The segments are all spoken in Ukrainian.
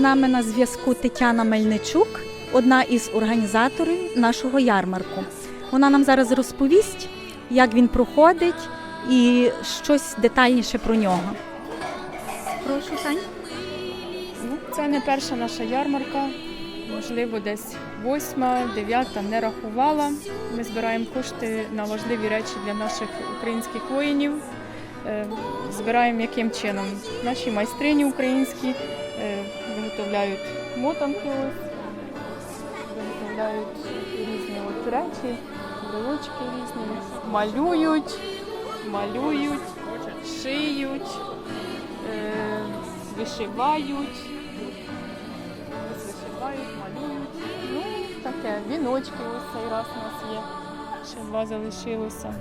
нами на зв'язку Тетяна Мельничук, одна із організаторів нашого ярмарку. Вона нам зараз розповість, як він проходить і щось детальніше про нього. Прошу, Тань. Ну, це не перша наша ярмарка, можливо, десь восьма, дев'ята, не рахувала. Ми збираємо кошти на важливі речі для наших українських воїнів. Е, Збираємо яким чином? Наші майстрині українські е, виготовляють мотанки, ось, виготовляють різні от речі, брелочки різні, малюють, малюють, шиють, е, вишивають. Вишивають, малюють. Ну, таке, віночки ось цей раз у нас є. Ще два залишилося.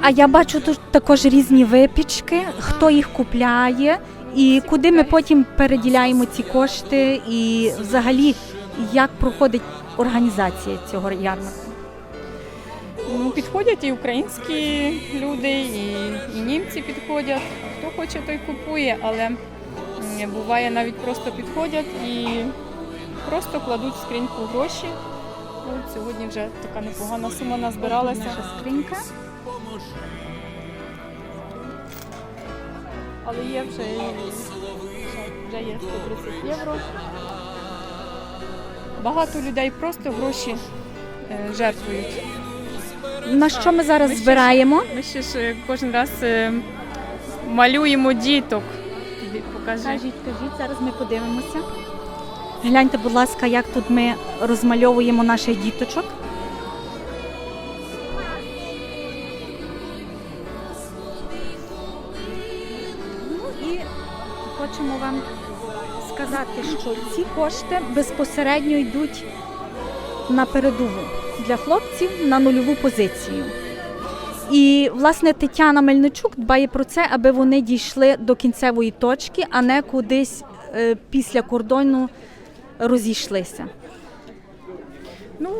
А я бачу тут також різні випічки, хто їх купляє і куди ми потім переділяємо ці кошти, і взагалі як проходить організація цього ярмарку. Ну, підходять і українські люди, і, і німці підходять. Хто хоче, той купує, але буває навіть просто підходять і просто кладуть в скриньку гроші. От сьогодні вже така непогана сума назбиралася. Наша скринька. Але є вже, вже є 130 євро. Багато людей просто гроші е, жертвують. На що ми зараз Ми ще- збираємо? Ми ще ж е, кожен раз е, малюємо діток. Покажи. Кажіть, кажіть, зараз ми подивимося. Гляньте, будь ласка, як тут ми розмальовуємо наших діточок. І хочемо вам сказати, що ці кошти безпосередньо йдуть на передову для хлопців на нульову позицію. І власне Тетяна Мельничук дбає про це, аби вони дійшли до кінцевої точки, а не кудись е, після кордону розійшлися. Ну,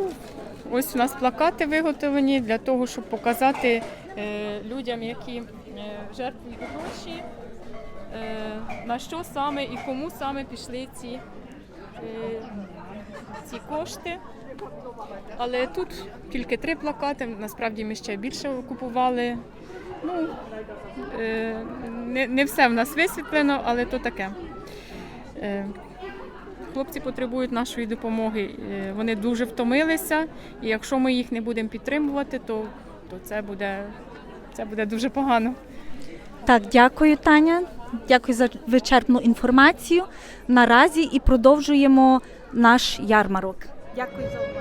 ось у нас плакати виготовлені для того, щоб показати е, людям, які е, жертвують гроші, на що саме і кому саме пішли ці, е, ці кошти. Але тут тільки три плакати, насправді ми ще більше купували. Ну, е, не, не все в нас висвітлено, але то таке. Е, Хлопці потребують нашої допомоги. Е, Вони дуже втомилися, і якщо ми їх не будемо підтримувати, то, то це, буде, це буде дуже погано. Так, дякую, Таня. Дякую за вичерпну інформацію. Наразі і продовжуємо наш ярмарок. Дякую за увагу.